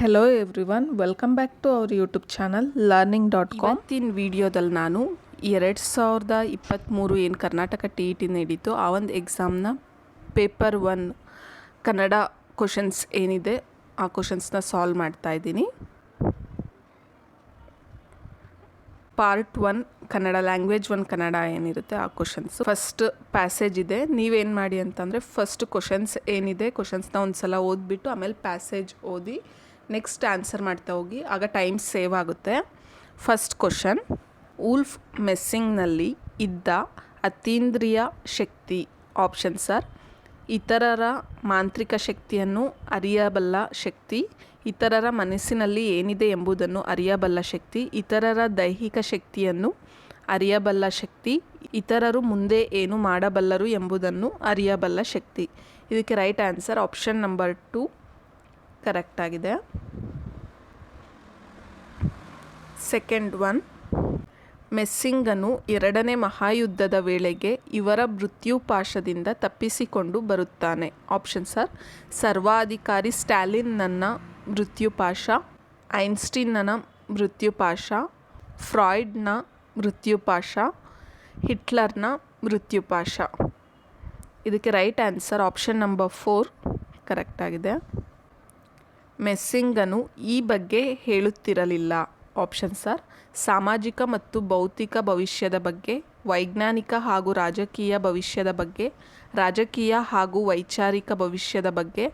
Hello everyone welcome back to our YouTube channel learning dot com ಇವತ್ತಿನ ವಿಡಿಯೋದಲ್ಲಿ ನಾನು ಎರಡು ಸಾವಿರದ ಇಪ್ಪತ್ತ್ಮೂರು ಏನು ಕರ್ನಾಟಕ ಟಿ ಇ ಟಿ ನಡೀತು ಆ ಒಂದು ಎಕ್ಸಾಮ್ನ ಪೇಪರ್ ಒನ್ ಕನ್ನಡ ಕ್ವಶನ್ಸ್ ಏನಿದೆ, ಆ ಕ್ವಶನ್ಸ್ನ ಸಾಲ್ವ್ ಮಾಡ್ತಾ ಇದ್ದೀನಿ. Part one Kannada language one Kannada ಏನಿರುತ್ತೆ ಆ ಕ್ವಶನ್ಸ್ ಫಸ್ಟ್ ಪ್ಯಾಸೇಜ್ ಇದೆ, ನೀವೇನು ಮಾಡಿ ಅಂತಂದರೆ ಫಸ್ಟ್ ಕ್ವಶನ್ಸ್ ಏನಿದೆ ಕ್ವಶನ್ಸ್ನ ಒಂದು ಸಲ ಓದ್ಬಿಟ್ಟು ಆಮೇಲೆ ಪ್ಯಾಸೇಜ್ ಓದಿ ನೆಕ್ಸ್ಟ್ ಆನ್ಸರ್ ಮಾಡ್ತಾ ಹೋಗಿ, ಆಗ ಟೈಮ್ ಸೇವ್ ಆಗುತ್ತೆ. ಫಸ್ಟ್ ಕ್ವಶನ್ ಉಲ್ಫ್ ಮೆಸ್ಸಿಂಗ್ನಲ್ಲಿ ಇದ್ದ ಅತೀಂದ್ರಿಯ ಶಕ್ತಿ ಆಪ್ಷನ್ ಸರ್ ಇತರರ ಮಾಂತ್ರಿಕ ಶಕ್ತಿಯನ್ನು ಅರಿಯಬಲ್ಲ ಶಕ್ತಿ, ಇತರರ ಮನಸ್ಸಿನಲ್ಲಿ ಏನಿದೆ ಎಂಬುದನ್ನು ಅರಿಯಬಲ್ಲ ಶಕ್ತಿ, ಇತರರ ದೈಹಿಕ ಶಕ್ತಿಯನ್ನು ಅರಿಯಬಲ್ಲ ಶಕ್ತಿ, ಇತರರು ಮುಂದೆ ಏನು ಮಾಡಬಲ್ಲರು ಎಂಬುದನ್ನು ಅರಿಯಬಲ್ಲ ಶಕ್ತಿ. ಇದಕ್ಕೆ right answer option number two correct ಆಗಿದೆ ಸೆಕೆಂಡ್ ಒನ್, ಮೆಸ್ಸಿಂಗನು ಎರಡನೇ ಮಹಾಯುದ್ಧದ ವೇಳೆಗೆ ಇವರ ಮೃತ್ಯುಪಾಶದಿಂದ ತಪ್ಪಿಸಿಕೊಂಡು ಬರುತ್ತಾನೆ. ಆಪ್ಷನ್ ಸರ್, ಸರ್ವಾಧಿಕಾರಿ ಸ್ಟ್ಯಾಲಿನ್ನನ್ನ ಮೃತ್ಯುಪಾಶ, ಐನ್ಸ್ಟೀನ್ನನ ಮೃತ್ಯುಪಾಶ, ಫ್ರಾಯ್ಡ್ನ ಮೃತ್ಯುಪಾಶ, ಹಿಟ್ಲರ್ನ ಮೃತ್ಯುಪಾಶ. ಇದಕ್ಕೆ right answer option number four correct ಆಗಿದೆ ಮೆಸ್ಸಿಂಗನು ಈ ಬಗ್ಗೆ ಹೇಳುತ್ತಿರಲಿಲ್ಲ. ಆಪ್ಷನ್ ಸರ್, ಸಾಮಾಜಿಕ ಮತ್ತು ಭೌತಿಕ ಭವಿಷ್ಯದ ಬಗ್ಗೆ, ವೈಜ್ಞಾನಿಕ ಹಾಗೂ ರಾಜಕೀಯ ಭವಿಷ್ಯದ ಬಗ್ಗೆ, ರಾಜಕೀಯ ಹಾಗೂ ವೈಚಾರಿಕ ಭವಿಷ್ಯದ ಬಗ್ಗೆ,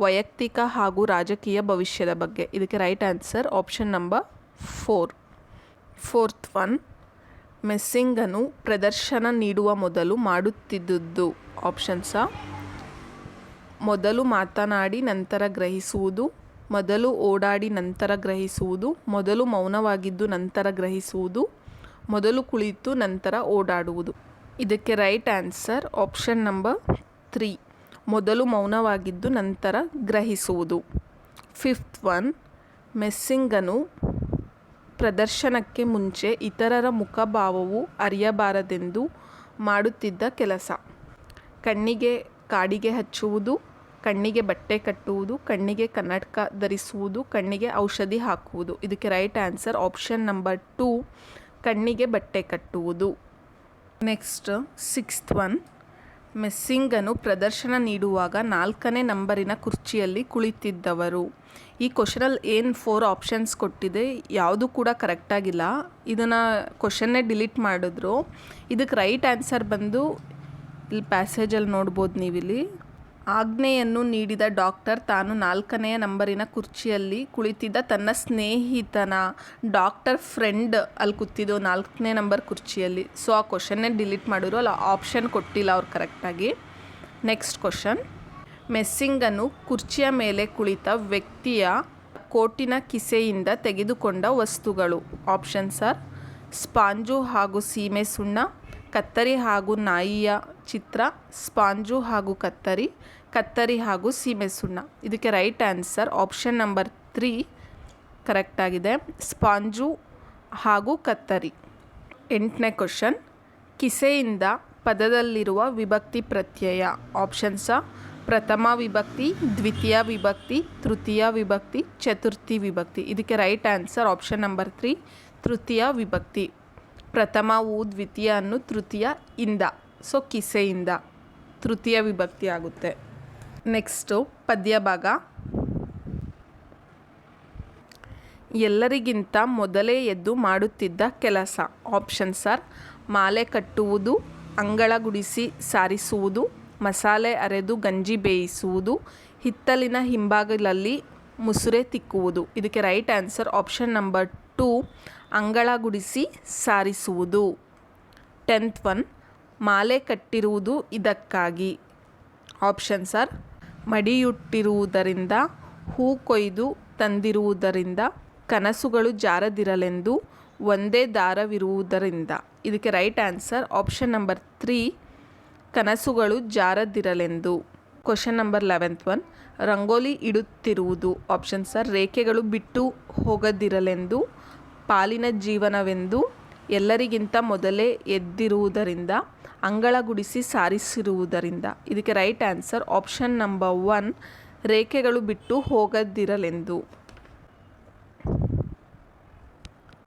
ವೈಯಕ್ತಿಕ ಹಾಗೂ ರಾಜಕೀಯ ಭವಿಷ್ಯದ ಬಗ್ಗೆ. ಇದಕ್ಕೆ right answer option number four fourth one ಮೆಸ್ಸಿಂಗನು ಪ್ರದರ್ಶನ ನೀಡುವ ಮೊದಲು ಮಾಡುತ್ತಿದ್ದುದು. ಆಪ್ಷನ್ಸ ಮೊದಲು ಮಾತನಾಡಿ ನಂತರ ಗ್ರಹಿಸುವುದು, ಮೊದಲು ಓಡಾಡಿ ನಂತರ ಗ್ರಹಿಸುವುದು, ಮೊದಲು ಮೌನವಾಗಿದ್ದು ನಂತರ ಗ್ರಹಿಸುವುದು, ಮೊದಲು ಕುಳಿತು ನಂತರ ಓಡಾಡುವುದು. ಇದಕ್ಕೆ right answer option number three, ಮೊದಲು ಮೌನವಾಗಿದ್ದು ನಂತರ ಗ್ರಹಿಸುವುದು. ಫಿಫ್ತ್ ಒನ್, ಮೆಸ್ಸಿಂಗನು ಪ್ರದರ್ಶನಕ್ಕೆ ಮುಂಚೆ ಇತರರ ಮುಖಭಾವವು ಅರಿಯಬಾರದೆಂದು ಮಾಡುತ್ತಿದ್ದ ಕೆಲಸ. ಕಣ್ಣಿಗೆ ಕಾಡಿಗೆ ಹಚ್ಚುವುದು ಕಣ್ಣಿಗೆ ಬಟ್ಟೆ ಕಟ್ಟುವುದು, ಕಣ್ಣಿಗೆ ಕನ್ನಡಕ ಧರಿಸುವುದು, ಕಣ್ಣಿಗೆ ಔಷಧಿ ಹಾಕುವುದು. ಇದಕ್ಕೆ right answer option number two ಕಣ್ಣಿಗೆ ಬಟ್ಟೆ ಕಟ್ಟುವುದು. ನೆಕ್ಸ್ಟ್ ಸಿಕ್ಸ್ತ್ ಒನ್ ಮೆಸ್ಸಿಂಗನ್ನು ಪ್ರದರ್ಶನ ನೀಡುವಾಗ ನಾಲ್ಕನೇ ನಂಬರಿನ ಕುರ್ಚಿಯಲ್ಲಿ ಕುಳಿತಿದ್ದವರು. ಈ ಕ್ವಶನಲ್ಲಿ ಏನು ಫೋರ್ ಆಪ್ಷನ್ಸ್ ಕೊಟ್ಟಿದೆ, ಯಾವುದು ಕೂಡ ಕರೆಕ್ಟಾಗಿಲ್ಲ ಇದನ್ನು ಕ್ವಶನ್ನೇ ಡಿಲೀಟ್ ಮಾಡಿದ್ರು. ಇದಕ್ಕೆ ರೈಟ್ ಆನ್ಸರ್ ಬಂದು ಇಲ್ಲಿ ಪ್ಯಾಸೇಜಲ್ಲಿ ನೋಡ್ಬೋದು ನೀವಿಲ್ಲಿ. ಆಜ್ಞೆಯನ್ನು ನೀಡಿದ ಡಾಕ್ಟರ್ ತಾನು ನಾಲ್ಕನೆಯ ನಂಬರಿನ ಕುರ್ಚಿಯಲ್ಲಿ ಕುಳಿತಿದ್ದ ತನ್ನ ಸ್ನೇಹಿತನ ಡಾಕ್ಟರ್ ಫ್ರೆಂಡ್ ಅಲ್ಲಿ ಕೂತಿದ್ದು ನಾಲ್ಕನೇ ನಂಬರ್ ಕುರ್ಚಿಯಲ್ಲಿ. ಸೊ ಆ ಕ್ವಶನ್ನೇ ಡಿಲೀಟ್ ಮಾಡಿದ್ರು. ಅಲ್ಲ ಆಪ್ಷನ್ ಕೊಟ್ಟಿಲ್ಲ ಅವ್ರು ಕರೆಕ್ಟಾಗಿ ನೆಕ್ಸ್ಟ್ ಕ್ವಶನ್ ಮೆಸ್ಸಿಂಗನ್ನು ಕುರ್ಚಿಯ ಮೇಲೆ ಕುಳಿತ ವ್ಯಕ್ತಿಯ ಕೋಟಿನ ಕಿಸೆಯಿಂದ ತೆಗೆದುಕೊಂಡ ವಸ್ತುಗಳು. ಆಪ್ಷನ್ ಸರ್ ಸ್ಪಾಂಜು ಹಾಗೂ ಸೀಮೆ ಸುಣ್ಣ, ಕತ್ತರಿ ಹಾಗೂ ನಾಯಿಯ ಚಿತ್ರ, ಸ್ಪಾಂಜು ಹಾಗೂ ಕತ್ತರಿ ಕತ್ತರಿ ಹಾಗೂ ಸೀಮೆ ಸುಣ್ಣ. ಇದಕ್ಕೆ right answer option number three ಕರೆಕ್ಟಾಗಿದೆ sponge ಹಾಗೂ ಕತ್ತರಿ. ಎಂಟನೇ ಕ್ವಶನ್ ಕಿಸೆಯಿಂದ ಪದದಲ್ಲಿರುವ ವಿಭಕ್ತಿ ಪ್ರತ್ಯಯ. ಆಪ್ಷನ್ಸ ಪ್ರಥಮ ವಿಭಕ್ತಿ, ದ್ವಿತೀಯ ವಿಭಕ್ತಿ, ತೃತೀಯ ವಿಭಕ್ತಿ, ಚತುರ್ಥಿ ವಿಭಕ್ತಿ. ಇದಕ್ಕೆ right answer option number three ತೃತೀಯ ವಿಭಕ್ತಿ. ಪ್ರಥಮ ಊ, ದ್ವಿತೀಯ ಅನ್ನು ತೃತೀಯ ಇಂದ. ಸೊ ಕಿಸೆಯಿಂದ ತೃತೀಯ ವಿಭಕ್ತಿ ಆಗುತ್ತೆ ನೆಕ್ಸ್ಟು ಪದ್ಯ ಭಾಗ. ಎಲ್ಲರಿಗಿಂತ ಮೊದಲೇ ಎದ್ದು ಮಾಡುತ್ತಿದ್ದ ಕೆಲಸ. ಆಪ್ಷನ್ ಸರ್ ಮಾಲೆ ಕಟ್ಟುವುದು, ಅಂಗಳ ಗುಡಿಸಿ ಸಾರಿಸುವುದು, ಮಸಾಲೆ ಅರೆದು ಗಂಜಿ ಬೇಯಿಸುವುದು, ಹಿತ್ತಲಿನ ಹಿಂಭಾಗಲಲ್ಲಿ ಮುಸುರೆ ತಿಕ್ಕುವುದು. ಇದಕ್ಕೆ right answer option number two ಅಂಗಳ ಗುಡಿಸಿ ಸಾರಿಸುವುದು. ಟೆಂತ್ ಒನ್ ಮಾಲೆ ಕಟ್ಟಿರುವುದು ಇದಕ್ಕಾಗಿ. ಆಪ್ಷನ್ ಸರ್ ಮಡಿಯುಟ್ಟಿರುವುದರಿಂದ, ಹೂ ಕೊಯ್ದು ತಂದಿರುವುದರಿಂದ, ಕನಸುಗಳು ಜಾರದಿರಲೆಂದು ಒಂದೇ ದಾರವಿರುವುದರಿಂದ. ಇದಕ್ಕೆ right answer option number three ಕನಸುಗಳು ಜಾರದಿರಲೆಂದು. Question number eleventh one rangoli ಇಡುತ್ತಿರುವುದು. Option sir ರೇಖೆಗಳು ಬಿಟ್ಟು ಹೋಗದಿರಲೆಂದು, ಪಾಲಿನ ಜೀವನವೆಂದು ಎಲ್ಲರಿಗಿಂತ ಮೊದಲೇ ಎದ್ದಿರುವುದರಿಂದ ಅಂಗಳ ಗುಡಿಸಿ ಸಾರಿಸಿರುವುದರಿಂದ. ಇದಕ್ಕೆ right answer option number one ರೇಖೆಗಳು ಬಿಟ್ಟು ಹೋಗದಿರಲೆಂದು.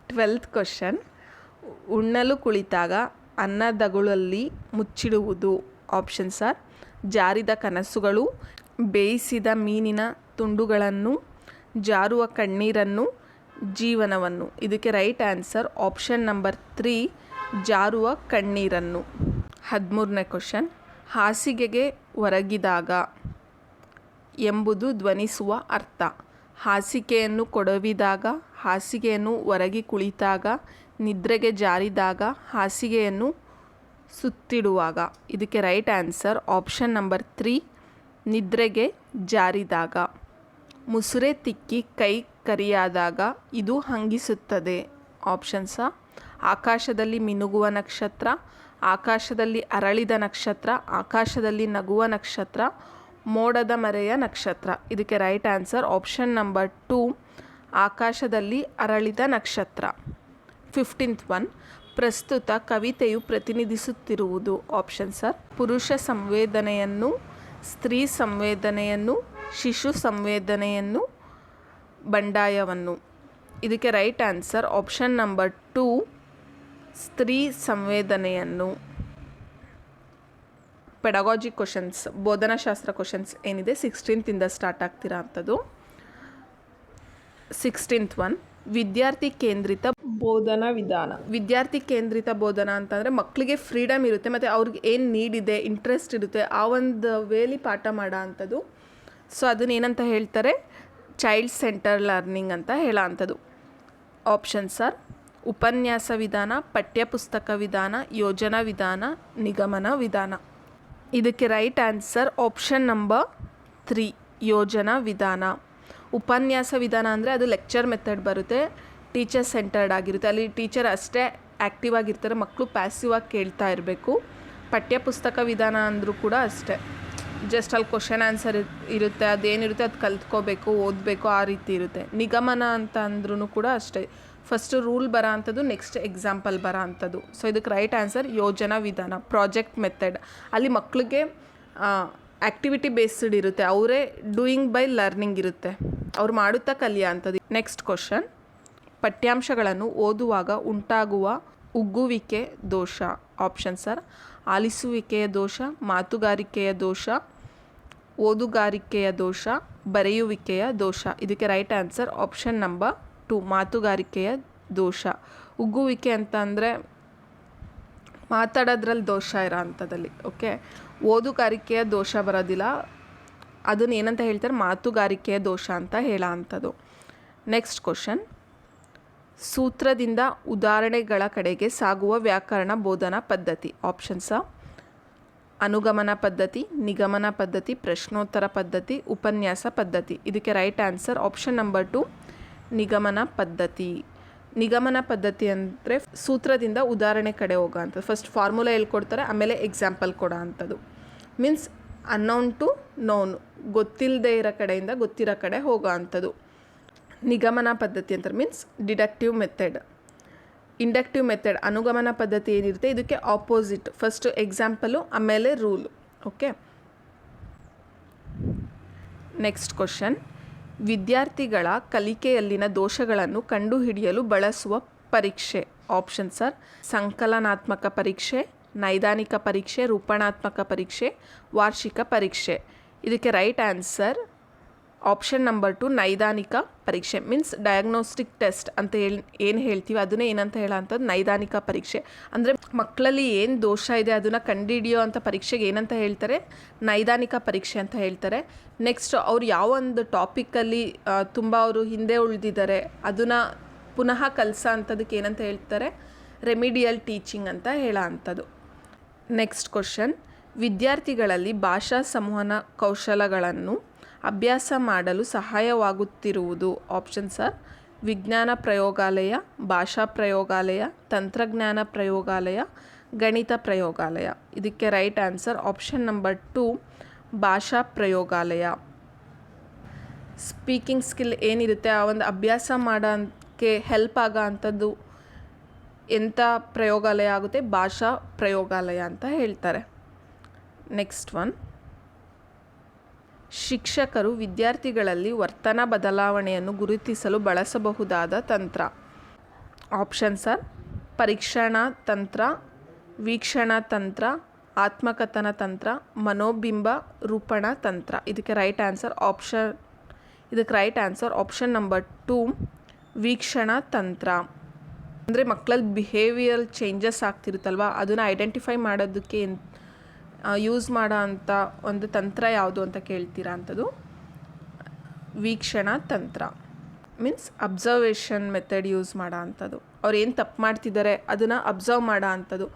ಟ್ವೆಲ್ತ್ ಕ್ವಶನ್ ಉಣ್ಣಲು ಕುಳಿತಾಗ ಅನ್ನದಗುಳಲ್ಲಿ ಮುಚ್ಚಿಡುವುದು. ಆಪ್ಷನ್ ಸರ್ ಜಾರಿದ ಕನಸುಗಳು ಬೇಯಿಸಿದ ಮೀನಿನ ತುಂಡುಗಳನ್ನು, ಜಾರುವ ಕಣ್ಣೀರನ್ನು ಜೀವನವನ್ನು. ಇದಕ್ಕೆ right answer option number three, ಜಾರುವ ಕಣ್ಣೀರನ್ನು. ಹದಿಮೂರನೇ ಕ್ವಶನ್, ಹಾಸಿಗೆಗೆ ಒರಗಿದಾಗ ಎಂಬುದು ಧ್ವನಿಸುವ ಅರ್ಥ. ಹಾಸಿಗೆಯನ್ನು ಕೊಡವಿದಾಗ, ಹಾಸಿಗೆಯನ್ನು ಒರಗಿ ಕುಳಿತಾಗ, ನಿದ್ರೆಗೆ ಜಾರಿದಾಗ, ಹಾಸಿಗೆಯನ್ನು ಸುತ್ತಿಡುವಾಗ. ಇದಕ್ಕೆ right answer option number three, ನಿದ್ರೆಗೆ ಜಾರಿದಾಗ. ಮುಸುರೆ ತಿಕ್ಕಿ ಕೈ ಕರಿಯಾದಾಗ ಇದು ಹಂಗಿಸುತ್ತದೆ. ಆಪ್ಷನ್ಸ, ಆಕಾಶದಲ್ಲಿ ಮಿನುಗುವ ನಕ್ಷತ್ರ, ಆಕಾಶದಲ್ಲಿ ಅರಳಿದ ನಕ್ಷತ್ರ, ಆಕಾಶದಲ್ಲಿ ನಗುವ ನಕ್ಷತ್ರ, ಮೋಡದ ಮರೆಯ ನಕ್ಷತ್ರ. ಇದಕ್ಕೆ right answer option number two ಆಕಾಶದಲ್ಲಿ ಅರಳಿದ ನಕ್ಷತ್ರ. ಫಿಫ್ಟೀನ್ತ್ ಒನ್ ಪ್ರಸ್ತುತ ಕವಿತೆಯು ಪ್ರತಿನಿಧಿಸುತ್ತಿರುವುದು. ಆಪ್ಷನ್ ಸರ್ ಪುರುಷ ಸಂವೇದನೆಯನ್ನು, ಸ್ತ್ರೀ ಸಂವೇದನೆಯನ್ನು, ಶಿಶು ಸಂವೇದನೆಯನ್ನು ಬಂಡಾಯವನ್ನು. ಇದಕ್ಕೆ right answer option number two, ಸ್ತ್ರೀ ಸಂವೇದನೆಯನ್ನು. ಪೆಡಗಾಜಿ ಕ್ವಶನ್ಸ್, ಬೋಧನಾಶಾಸ್ತ್ರ ಕ್ವಶನ್ಸ್ ಏನಿದೆ ಸಿಕ್ಸ್ಟೀನ್ತಿಂದ ಸ್ಟಾರ್ಟ್ ಆಗ್ತಿರೋ ಅಂಥದ್ದು ಸಿಕ್ಸ್ಟೀನ್ತ್ ಒನ್ ವಿದ್ಯಾರ್ಥಿ ಕೇಂದ್ರಿತ ಬೋಧನಾ ವಿಧಾನ. ವಿದ್ಯಾರ್ಥಿ ಕೇಂದ್ರಿತ ಬೋಧನಾ ಅಂತಂದರೆ ಮಕ್ಕಳಿಗೆ ಫ್ರೀಡಮ್ ಇರುತ್ತೆ, ಮತ್ತು ಅವ್ರಿಗೆ ಏನು ನೀಡಿದೆ ಇಂಟ್ರೆಸ್ಟ್ ಇರುತ್ತೆ, ಆ ಒಂದು ವೇಲಿ ಪಾಠ ಮಾಡೋ ಅಂಥದ್ದು ಸೊ ಅದನ್ನ ಏನಂತ ಹೇಳ್ತಾರೆ? ಚೈಲ್ಡ್ ಸೆಂಟರ್ ಲರ್ನಿಂಗ್ ಅಂತ ಹೇಳೋವಂಥದ್ದು ಆಪ್ಷನ್ ಆಪ್ಷನ್ಸ್ ಆರ್ ಉಪನ್ಯಾಸ ವಿಧಾನ, ಪಠ್ಯಪುಸ್ತಕ ವಿಧಾನ, ಯೋಜನಾ ವಿಧಾನ, ನಿಗಮನ ವಿಧಾನ. ಇದಕ್ಕೆ right answer option number three ಯೋಜನಾ ವಿಧಾನ. ಉಪನ್ಯಾಸ ವಿಧಾನ ಅಂದರೆ ಅದು ಲೆಕ್ಚರ್ ಮೆಥಡ್ ಬರುತ್ತೆ ಟೀಚರ್ ಸೆಂಟರ್ಡ್ ಆಗಿರುತ್ತೆ. ಅಲ್ಲಿ ಟೀಚರ್ ಅಷ್ಟೇ ಆ್ಯಕ್ಟಿವ್ ಆಗಿರ್ತಾರೆ ಮಕ್ಕಳು ಪ್ಯಾಸಿವ್ ಆಗಿ ಕೇಳ್ತಾ ಇರಬೇಕು. ಪಠ್ಯಪುಸ್ತಕ ವಿಧಾನ ಅಂದರೂ ಕೂಡ ಅಷ್ಟೇ. ಜಸ್ಟ್ ಅಲ್ಲಿ ಕ್ವಶನ್ ಆನ್ಸರ್ ಇರುತ್ತೆ, ಅದೇನಿರುತ್ತೆ ಅದು ಕಲ್ತ್ಕೋಬೇಕು, ಓದಬೇಕು, ಆ ರೀತಿ ಇರುತ್ತೆ. ನಿಗಮನ ಅಂತ ಅಂದ್ರೂ ಕೂಡ ಅಷ್ಟೇ. ಫಸ್ಟು ರೂಲ್ ಬರೋ ಅಂಥದ್ದು ನೆಕ್ಸ್ಟ್ ಎಕ್ಸಾಂಪಲ್ ಬರೋ ಅಂಥದ್ದು ಸೊ ಇದಕ್ಕೆ ರೈಟ್ ಆನ್ಸರ್ ಯೋಜನಾ ವಿಧಾನ ಪ್ರಾಜೆಕ್ಟ್ ಮೆಥಡ್ ಅಲ್ಲಿ ಮಕ್ಕಳಿಗೆ ಆ್ಯಕ್ಟಿವಿಟಿ ಬೇಸ್ಡ್ ಇರುತ್ತೆ. ಅವರೇ ಡೂಯಿಂಗ್ ಬೈ ಲರ್ನಿಂಗ್ ಇರುತ್ತೆ. ಅವ್ರು ಮಾಡುತ್ತಾ ಕಲಿಯ ಅಂಥದ್ದು. ನೆಕ್ಸ್ಟ್ ಕ್ವಶನ್ ಪಠ್ಯಾಂಶಗಳನ್ನು ಓದುವಾಗ ಉಂಟಾಗುವ ಉಗ್ಗುವಿಕೆ ದೋಷ. ಆಪ್ಷನ್ ಸರ್ ಆಲಿಸುವಿಕೆಯ ದೋಷ, ಮಾತುಗಾರಿಕೆಯ ದೋಷ, ಓದುಗಾರಿಕೆಯ ದೋಷ, ಬರೆಯುವಿಕೆಯ ದೋಷ. ಇದಕ್ಕೆ right answer option number two ಮಾತುಗಾರಿಕೆಯ ದೋಷ. ಉಗ್ಗುವಿಕೆ ಅಂತ ಅಂದರೆ ಮಾತಾಡೋದ್ರಲ್ಲಿ ದೋಷ ಇರೋ ಅಂಥದ್ದಲ್ಲಿ ಓಕೆ ಓದುಗಾರಿಕೆಯ ದೋಷ ಬರೋದಿಲ್ಲ. ಅದನ್ನ ಏನಂತ ಹೇಳ್ತಾರೆ? ಮಾತುಗಾರಿಕೆಯ ದೋಷ ಅಂತ ಹೇಳೋ ಅಂಥದ್ದು ನೆಕ್ಸ್ಟ್ ಕ್ವಶನ್ ಸೂತ್ರದಿಂದ ಉದಾಹರಣೆಗಳ ಕಡೆಗೆ ಸಾಗುವ ವ್ಯಾಕರಣ ಬೋಧನಾ ಪದ್ಧತಿ. ಆಪ್ಷನ್ಸ ಅನುಗಮನ ಪದ್ಧತಿ, ನಿಗಮನ ಪದ್ಧತಿ, ಪ್ರಶ್ನೋತ್ತರ ಪದ್ಧತಿ, ಉಪನ್ಯಾಸ ಪದ್ಧತಿ. ಇದಕ್ಕೆ right answer option number two ನಿಗಮನ ಪದ್ಧತಿ. ನಿಗಮನ ಪದ್ಧತಿ ಅಂದರೆ ಸೂತ್ರದಿಂದ ಉದಾಹರಣೆ ಕಡೆ ಹೋಗೋ ಅಂಥದ್ದು ಫಸ್ಟ್ ಫಾರ್ಮುಲಾ ಹೇಳ್ಕೊಡ್ತಾರೆ, ಆಮೇಲೆ ಎಕ್ಸಾಂಪಲ್ ಕೊಡೋ ಅಂಥದ್ದು ಮೀನ್ಸ್ ಅನ್ನೌನ್ ಟು ನೌನ್ ಗೊತ್ತಿಲ್ಲದೆ ಇರೋ ಕಡೆಯಿಂದ ಗೊತ್ತಿರೋ ಕಡೆ ಹೋಗೋ ಅಂಥದ್ದು ನಿಗಮನ ಪದ್ಧತಿ ಅಂತಾರೆ means deductive method inductive method ಅನುಗಮನ ಪದ್ಧತಿ ಏನಿರುತ್ತೆ ಇದಕ್ಕೆ ಆಪೋಸಿಟ್ ಫಸ್ಟ್ ಎಕ್ಸಾಂಪಲು ಆಮೇಲೆ ರೂಲ್ ಓಕೆ ನೆಕ್ಸ್ಟ್ ಕ್ವಶನ್ ವಿದ್ಯಾರ್ಥಿಗಳ ಕಲಿಕೆಯಲ್ಲಿನ ದೋಷಗಳನ್ನು ಕಂಡುಹಿಡಿಯಲು ಬಳಸುವ ಪರೀಕ್ಷೆ ಆಪ್ಷನ್ ಸರ್ ಸಂಕಲನಾತ್ಮಕ ಪರೀಕ್ಷೆ ನೈದಾನಿಕ ಪರೀಕ್ಷೆ ರೂಪಣಾತ್ಮಕ ಪರೀಕ್ಷೆ ವಾರ್ಷಿಕ ಪರೀಕ್ಷೆ ಇದಕ್ಕೆ right answer option number two ನೈದಾನಿಕ ಪರೀಕ್ಷೆ. ಮೀನ್ಸ್ ಡಯಾಗ್ನೋಸ್ಟಿಕ್ ಟೆಸ್ಟ್ ಅಂತ ಹೇಳಿ, ಏನು ಹೇಳ್ತೀವಿ, ಅದನ್ನೇ ಏನಂತ ಹೇಳೋ ಅಂಥದ್ದು ನೈದಾನಿಕ ಪರೀಕ್ಷೆ. ಅಂದರೆ ಮಕ್ಕಳಲ್ಲಿ ಏನು ದೋಷ ಇದೆ, ಅದನ್ನು ಕಂಡುಹಿಡಿಯೋ ಅಂಥ ಪರೀಕ್ಷೆಗೆ ಏನಂತ ಹೇಳ್ತಾರೆ? ನೈದಾನಿಕ ಪರೀಕ್ಷೆ ಅಂತ ಹೇಳ್ತಾರೆ. ನೆಕ್ಸ್ಟ್ ಅವ್ರು ಯಾವ ಒಂದು ಟಾಪಿಕಲ್ಲಿ ತುಂಬ ಅವರು ಹಿಂದೆ ಉಳಿದಿದ್ದಾರೆ, ಅದನ್ನು ಪುನಃ ಕಲಿಸೋ ಅಂಥದ್ದಕ್ಕೆ ಏನಂತ ಹೇಳ್ತಾರೆ? ರೆಮಿಡಿಯಲ್ ಟೀಚಿಂಗ್ ಅಂತ ಹೇಳೋ ಅಂಥದ್ದು ನೆಕ್ಸ್ಟ್ ಕ್ವಶನ್ ವಿದ್ಯಾರ್ಥಿಗಳಲ್ಲಿ ಭಾಷಾ ಸಂವಹನ ಕೌಶಲಗಳನ್ನು ಅಭ್ಯಾಸ ಮಾಡಲು ಸಹಾಯವಾಗುತ್ತಿರುವುದು. ಆಪ್ಷನ್ ಸರ್, ವಿಜ್ಞಾನ ಪ್ರಯೋಗಾಲಯ, ಭಾಷಾ ಪ್ರಯೋಗಾಲಯ, ತಂತ್ರಜ್ಞಾನ ಪ್ರಯೋಗಾಲಯ, ಗಣಿತ ಪ್ರಯೋಗಾಲಯ. ಇದಕ್ಕೆ right answer option number two, ಭಾಷಾ ಪ್ರಯೋಗಾಲಯ. ಸ್ಪೀಕಿಂಗ್ ಸ್ಕಿಲ್ ಏನಿರುತ್ತೆ? ಆ ಒಂದು ಅಭ್ಯಾಸ ಮಾಡೋಕ್ಕೆ ಹೆಲ್ಪ್ ಆಗೋ ಅಂಥದ್ದು ಎಂಥ ಪ್ರಯೋಗಾಲಯ ಆಗುತ್ತೆ? ಭಾಷಾ ಪ್ರಯೋಗಾಲಯ ಅಂತ ಹೇಳ್ತಾರೆ. Next one. ಶಿಕ್ಷಕರು ವಿದ್ಯಾರ್ಥಿಗಳಲ್ಲಿ ವರ್ತನ ಬದಲಾವಣೆಯನ್ನು ಗುರುತಿಸಲು ಬಳಸಬಹುದಾದ ತಂತ್ರ. ಆಪ್ಷನ್ ಸರ್, ಪರೀಕ್ಷಣಾ ತಂತ್ರ, ವೀಕ್ಷಣಾ ತಂತ್ರ, ಆತ್ಮಕಥನ ತಂತ್ರ, ಮನೋಬಿಂಬ ರೂಪಣ ತಂತ್ರ. ಇದಕ್ಕೆ ರೈಟ್ ಆನ್ಸರ್ ಆಪ್ಷನ್ ಇದಕ್ಕೆ right answer option number two ವೀಕ್ಷಣಾ ತಂತ್ರ. ಅಂದರೆ ಮಕ್ಕಳಲ್ಲಿ ಬಿಹೇವಿಯರ್ ಚೇಂಜಸ್ ಆಗ್ತಿರುತ್ತಲ್ವ? ಅದನ್ನು ಐಡೆಂಟಿಫೈ ಮಾಡೋದಕ್ಕೆ ಯೂಸ್ ಮಾಡೋ ಅಂಥ ಒಂದು ತಂತ್ರ ಯಾವುದು ಅಂತ ಕೇಳ್ತೀರಾ ಅಂಥದ್ದು ವೀಕ್ಷಣಾ ತಂತ್ರ. ಮೀನ್ಸ್ ಅಬ್ಸರ್ವೇಷನ್ ಮೆಥಡ್ ಯೂಸ್ ಮಾಡೋ ಅಂಥದ್ದು ಅವ್ರು ಏನು ತಪ್ಪು ಮಾಡ್ತಿದ್ದಾರೆ, ಅದನ್ನು ಅಬ್ಸರ್ವ್ ಮಾಡೋ ಅಂಥದ್ದು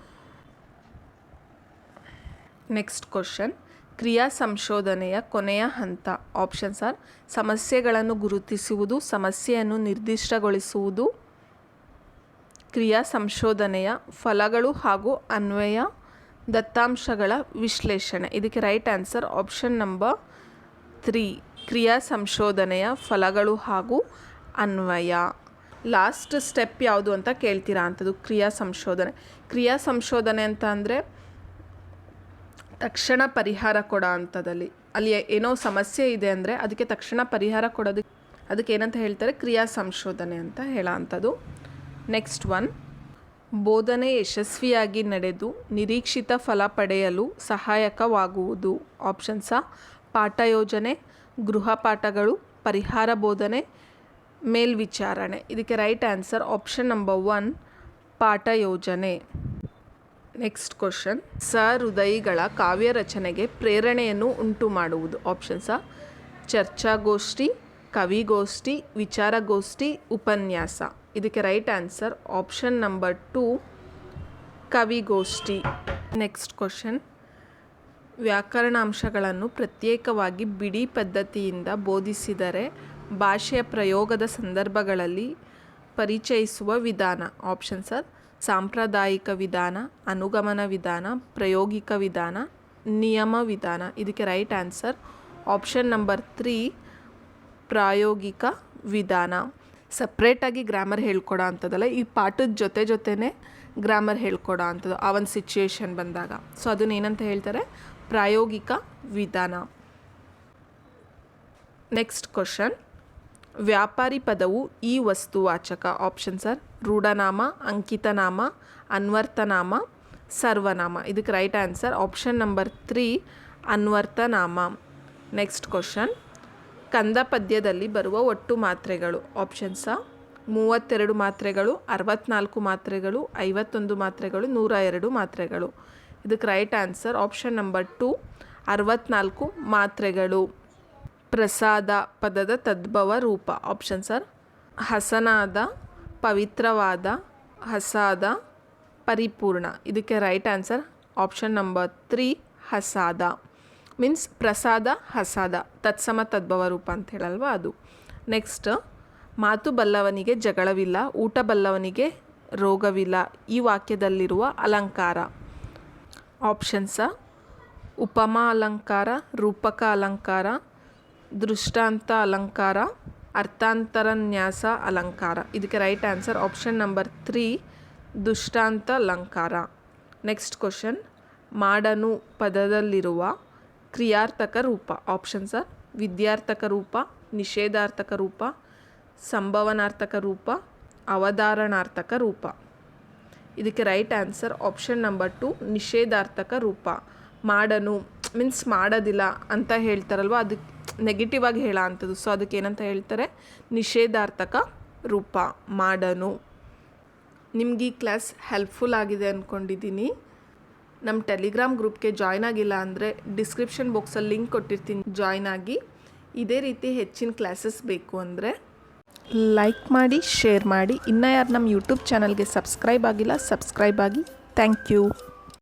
ನೆಕ್ಸ್ಟ್ ಕ್ವಶನ್ ಕ್ರಿಯಾ ಸಂಶೋಧನೆಯ ಕೊನೆಯ ಹಂತ. ಆಪ್ಷನ್ಸ್ ಆರ್ ಸಮಸ್ಯೆಗಳನ್ನು ಗುರುತಿಸುವುದು, ಸಮಸ್ಯೆಯನ್ನು ನಿರ್ದಿಷ್ಟಗೊಳಿಸುವುದು, ಕ್ರಿಯಾ ಸಂಶೋಧನೆಯ ಫಲಗಳು ಹಾಗೂ ಅನ್ವಯ ದತ್ತಾಂಶಗಳ ವಿಶ್ಲೇಷಣೆ. ಇದಕ್ಕೆ right answer option number three ಕ್ರಿಯಾ ಸಂಶೋಧನೆಯ ಫಲಗಳು ಹಾಗೂ ಅನ್ವಯ. ಲಾಸ್ಟ್ ಸ್ಟೆಪ್ ಯಾವುದು ಅಂತ ಕೇಳ್ತೀರಾ ಅಂಥದ್ದು ಕ್ರಿಯಾ ಸಂಶೋಧನೆ. ಕ್ರಿಯಾ ಸಂಶೋಧನೆ ಅಂತ ಅಂದರೆ ತಕ್ಷಣ ಪರಿಹಾರ ಕೊಡೋ ಅಂಥದ್ದಲ್ಲಿ ಅಲ್ಲಿ ಏನೋ ಸಮಸ್ಯೆ ಇದೆ ಅಂದರೆ ಅದಕ್ಕೆ ತಕ್ಷಣ ಪರಿಹಾರ ಕೊಡೋದಕ್ಕೆ ಅದಕ್ಕೆ ಏನಂತ ಹೇಳ್ತಾರೆ? ಕ್ರಿಯಾ ಸಂಶೋಧನೆ ಅಂತ ಹೇಳೋ ಅಂಥದ್ದು. ನೆಕ್ಸ್ಟ್ ಒನ್ ಬೋಧನೆ ಯಶಸ್ವಿಯಾಗಿ ನಡೆದು ನಿರೀಕ್ಷಿತ ಫಲ ಪಡೆಯಲು ಸಹಾಯಕವಾಗುವುದು. ಆಪ್ಷನ್ಸ, ಪಾಠ ಯೋಜನೆ, ಗೃಹ ಪಾಠಗಳು, ಪರಿಹಾರ ಬೋಧನೆ, ಮೇಲ್ವಿಚಾರಣೆ. ಇದಕ್ಕೆ right answer option number one, ಪಾಠ ಯೋಜನೆ. ನೆಕ್ಸ್ಟ್ ಕ್ವಶನ್, ಸಹೃದಯಿಗಳ ಕಾವ್ಯ ರಚನೆಗೆ ಪ್ರೇರಣೆಯನ್ನು ಉಂಟು ಮಾಡುವುದು. ಆಪ್ಷನ್ಸ, ಚರ್ಚಾಗೋಷ್ಠಿ, ಕವಿಗೋಷ್ಠಿ, ವಿಚಾರಗೋಷ್ಠಿ, ಉಪನ್ಯಾಸ. ಇದಕ್ಕೆ right answer option number two ಕವಿಗೋಷ್ಠಿ next question ವ್ಯಾಕರಣಾಂಶಗಳನ್ನು ಪ್ರತ್ಯೇಕವಾಗಿ ಬಿಡಿ ಪದ್ಧತಿಯಿಂದ ಬೋಧಿಸಿದರೆ ಭಾಷೆಯ ಪ್ರಯೋಗದ ಸಂದರ್ಭಗಳಲ್ಲಿ ಪರಿಚಯಿಸುವ ವಿಧಾನ. ಆಪ್ಷನ್ ಸರ್ ಸಾಂಪ್ರದಾಯಿಕ ವಿಧಾನ, ಅನುಗಮನ ವಿಧಾನ, ಪ್ರಾಯೋಗಿಕ ವಿಧಾನ, ನಿಯಮ ವಿಧಾನ. ಇದಕ್ಕೆ right answer option number three ಪ್ರಾಯೋಗಿಕ ವಿಧಾನ. ಸಪ್ರೇಟಾಗಿ ಗ್ರಾಮರ್ ಹೇಳ್ಕೊಡೋ ಅಂಥದ್ದಲ್ಲ, ಈ ಪಾಠದ ಜೊತೆ ಜೊತೆನೇ ಗ್ರಾಮರ್ ಹೇಳ್ಕೊಡೋ ಅಂಥದ್ದು, ಆ ಒಂದು ಸಿಚುಯೇಷನ್ ಬಂದಾಗ. ಸೊ ಅದನ್ನ ಏನಂತ ಹೇಳ್ತಾರೆ? ಪ್ರಾಯೋಗಿಕ ವಿಧಾನ. ನೆಕ್ಸ್ಟ್ ಕ್ವಶನ್ ವ್ಯಾಪಾರಿ ಪದವು ಈ ವಸ್ತುವಾಚಕ ಆಪ್ಷನ್ ಸರ್, ರೂಢನಾಮ, ಅಂಕಿತನಾಮ, ಅನ್ವರ್ತನಾಮ, ಸರ್ವನಾಮ. ಇದಕ್ಕೆ right answer option number three ಅನ್ವರ್ತನಾಮ. Next question ಕಂದ ಪದ್ಯದಲ್ಲಿ ಬರುವ ಒಟ್ಟು ಮಾತ್ರೆಗಳು. ಆಪ್ಷನ್ ಸ ಮೂವತ್ತೆರಡು ಮಾತ್ರೆಗಳು, ಅರವತ್ನಾಲ್ಕು ಮಾತ್ರೆಗಳು, ಐವತ್ತೊಂದು ಮಾತ್ರೆಗಳು ನೂರ ಎರಡು ಮಾತ್ರೆಗಳು. ಇದಕ್ಕೆ right answer option number two ಅರವತ್ನಾಲ್ಕು ಮಾತ್ರೆಗಳು. ಪ್ರಸಾದ ಪದದ ತದ್ಭವ ರೂಪ. ಆಪ್ಷನ್ ಸರ್ ಹಸನಾದ, ಪವಿತ್ರವಾದ, ಹಸಾದ, ಪರಿಪೂರ್ಣ. ಇದಕ್ಕೆ right answer option number three ಹಸಾದ. Means ಪ್ರಸಾದ, ಹಸಾದ. ತತ್ಸಮ ತದ್ಭವ ರೂಪ ಅಂತ ಹೇಳಲ್ವ ಅದು. ನೆಕ್ಸ್ಟ್ ಮಾತು ಬಲ್ಲವನಿಗೆ ಜಗಳವಿಲ್ಲ, ಊಟ ಬಲ್ಲವನಿಗೆ ರೋಗವಿಲ್ಲ. ಈ ವಾಕ್ಯದಲ್ಲಿರುವ ಅಲಂಕಾರ. ಆಪ್ಷನ್ಸ ಉಪಮಾ ಅಲಂಕಾರ, ರೂಪಕ ಅಲಂಕಾರ, ದೃಷ್ಟಾಂತ ಅಲಂಕಾರ, ಅರ್ಥಾಂತರನ್ಯಾಸ ಅಲಂಕಾರ. ಇದಕ್ಕೆ right answer option number three ದುಷ್ಟಾಂತ ಅಲಂಕಾರ. ನೆಕ್ಸ್ಟ್ ಕ್ವಶನ್ ಮಾಡನು ಪದದಲ್ಲಿರುವ ಕ್ರಿಯಾರ್ಥಕ ರೂಪ. ಆಪ್ಷನ್ಸ್ ಆರ್ ವಿದ್ಯಾರ್ಥಕ ರೂಪ, ನಿಷೇಧಾರ್ಥಕ ರೂಪ, ಸಂಭವನಾರ್ಥಕ ರೂಪ, ಅವಧಾರಣಾರ್ಥಕ ರೂಪ. ಇದಕ್ಕೆ right answer option number two ನಿಷೇಧಾರ್ಥಕ ರೂಪ. ಮಾಡನು ಮೀನ್ಸ್ ಮಾಡೋದಿಲ್ಲ ಅಂತ ಹೇಳ್ತಾರಲ್ವ? ಅದಕ್ಕೆ ನೆಗೆಟಿವ್ ಆಗಿ ಹೇಳೋ ಅಂಥದ್ದು. ಸೊ ಅದಕ್ಕೆ ಏನಂತ ಹೇಳ್ತಾರೆ? ನಿಷೇಧಾರ್ಥಕ ರೂಪ. ಮಾಡನು. ನಿಮ್ಗೆ ಈ ಕ್ಲಾಸ್ ಹೆಲ್ಪ್ಫುಲ್ ಆಗಿದೆ ಅಂದ್ಕೊಂಡಿದ್ದೀನಿ ನಮ್ಮ ಟೆಲಿಗ್ರಾಮ್ ಗ್ರೂಪ್ಗೆ ಜಾಯ್ನ್ ಆಗಿಲ್ಲ ಅಂದರೆ ಡಿಸ್ಕ್ರಿಪ್ಷನ್ ಬಾಕ್ಸಲ್ಲಿ ಲಿಂಕ್ ಕೊಟ್ಟಿರ್ತೀನಿ. ಜಾಯ್ನ್ ಆಗಿ ಇದೇ ರೀತಿ ಹೆಚ್ಚಿನ ಕ್ಲಾಸಸ್ ಬೇಕು ಅಂದರೆ ಲೈಕ್ ಮಾಡಿ ಶೇರ್ ಮಾಡಿ. ಇನ್ನೂ ಯಾರು ನಮ್ಮ ಯೂಟ್ಯೂಬ್ ಚಾನಲ್ಗೆ ಸಬ್ಸ್ಕ್ರೈಬ್ ಆಗಿಲ್ಲ ಸಬ್ಸ್ಕ್ರೈಬ್ ಆಗಿ. Thank you